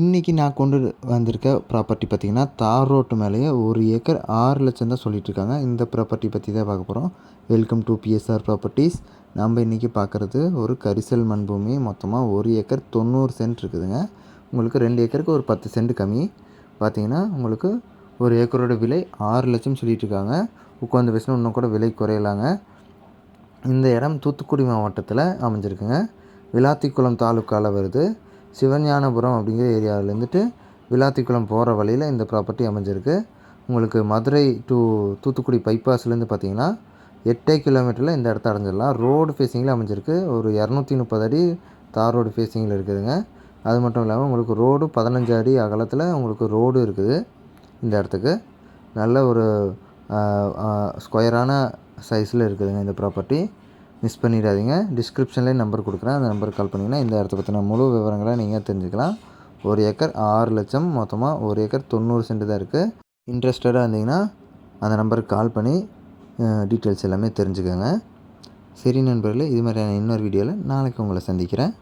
இன்றைக்கி நான் கொண்டு வந்திருக்க ப்ராப்பர்ட்டி பார்த்திங்கன்னா தார் ரோட்டு மேலேயே ஒரு ஏக்கர் ஆறு லட்சம் தான் சொல்லிகிட்ருக்காங்க இந்த ப்ராப்பர்ட்டி பற்றி தான் பார்க்க போகிறோம் வெல்கம் டு பிஎஸ்ஆர் ப்ராப்பர்ட்டிஸ் நம்ம இன்றைக்கி பார்க்குறது ஒரு கரிசல் மண் பூமி. மொத்தமாக ஒரு ஏக்கர் தொண்ணூறு சென்ட் இருக்குதுங்க. உங்களுக்கு ரெண்டு ஏக்கருக்கு ஒரு பத்து சென்ட் கம்மி. பார்த்திங்கன்னா உங்களுக்கு ஒரு ஏக்கரோட விலை ஆறு லட்சம் சொல்லிகிட்ருக்காங்க உட்காந்து பேசினா இன்னும் கூட விலை குறையலாங்க. இந்த இடம் தூத்துக்குடி மாவட்டத்தில் அமைஞ்சிருக்குங்க. விளாத்திக்குளம் தாலுக்காவில் வருது. சிவஞானபுரம் அப்படிங்கிற ஏரியாவிலேருந்துட்டு விளாத்திக்குளம் போகிற வழியில் இந்த ப்ராப்பர்ட்டி அமைஞ்சிருக்கு. உங்களுக்கு மதுரை டு தூத்துக்குடி பைபாஸ்லேருந்து பார்த்தீங்கன்னா எட்டே கிலோமீட்டரில் இந்த இடத்த அடைஞ்சிடலாம். ரோடு ஃபேஸிங்கில் அமைஞ்சிருக்கு. ஒரு இரநூத்தி முப்பது அடி தார் ரோடு ஃபேஸிங்கில் இருக்குதுங்க. அது மட்டும் இல்லாமல் உங்களுக்கு ரோடு பதினஞ்சு அடி அகலத்தில் உங்களுக்கு ரோடு இருக்குது இந்த இடத்துக்கு. நல்ல ஒரு ஸ்கொயரான சைஸில் இருக்குதுங்க இந்த ப்ராப்பர்ட்டி மிஸ் பண்ணிடாதீங்க. டிஸ்கிரிப்ஷன்லேயே நம்பர் கொடுக்குறேன். அந்த நம்பருக்கு கால் பண்ணிங்கன்னா இந்த இடத்த பற்றின முழு விவரங்களை நீங்கள் தெரிஞ்சுக்கலாம். ஒரு ஏக்கர் ஆறு லட்சம் மொத்தமாக ஒரு ஏக்கர் தொண்ணூறு சென்ட் தான் இருக்குது இன்ட்ரெஸ்டடாக இருந்தீங்கன்னா அந்த நம்பருக்கு கால் பண்ணி டீட்டெயில்ஸ் எல்லாமே தெரிஞ்சுக்கோங்க. சரி நண்பர்களே இது மாதிரியான இன்னொரு வீடியோவில் நாளைக்கு உங்களை சந்திக்கிறேன்.